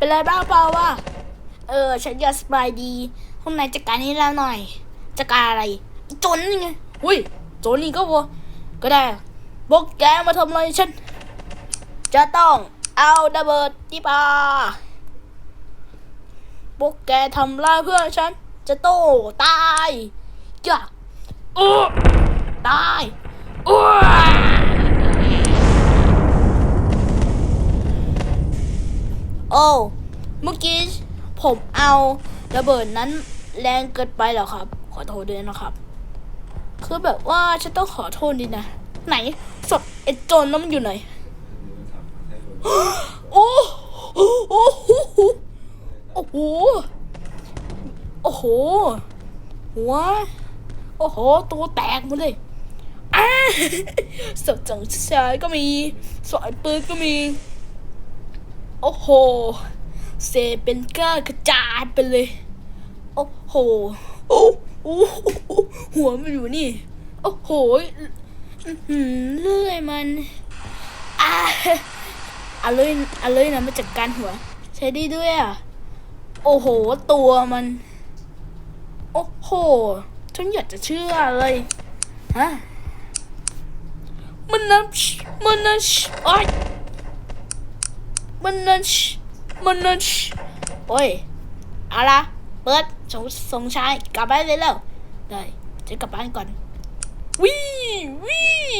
เป็นไรบ้างเปล่าวะเออ ฉันอยากสบายดีห้องในจัดการนี้แล้วหน่อยจัดการอะไรโจนนี่ไงอุ้ยโจนนี่ก็วะก็ได้บอกแกมาทำอะไรฉัน จะต้องเอาระเบิดที่ปาพวกแกทำร้ายเพื่อนฉัน จะโตตายจ้ะอ้ตายโอ้ โอ้เมื่อกี้ผมเอาระเบิดนั้นแรงเกินไปเหรอครับ ขอโทษด้วยนะครับ คือแบบว่าฉันต้องขอโทษดีนะ ไหนศพไอ้โจรนั้นมันอยู่ไหนโอ้โอ้โหโอ้โหโอ้โหหัวโอ้โห ตัวแตกหมดเลยอ้าสดจังชายก็มีสายปืนก็มี โอ้โห เซเป็นก้ากระจายไปเลย โอ้โห โอ้โหหัวมันอยู่นี่ โอ้โหเลื่อยมันอ่าเอาเลยเอาเลยนะมาจัดการหัว ใช้ได้ด้วยอะ โอ้โห ตัวมัน โอ้โห ฉันอยากจะเชื่อเลยฮะมันนั่มันนั่นโอ้ย มันนั่นมันนั่นโอ้ยเอาละเปิดสงสงชายกลับบ้านเลยแล้วได้จะกลับบ้านก่อนวิวิว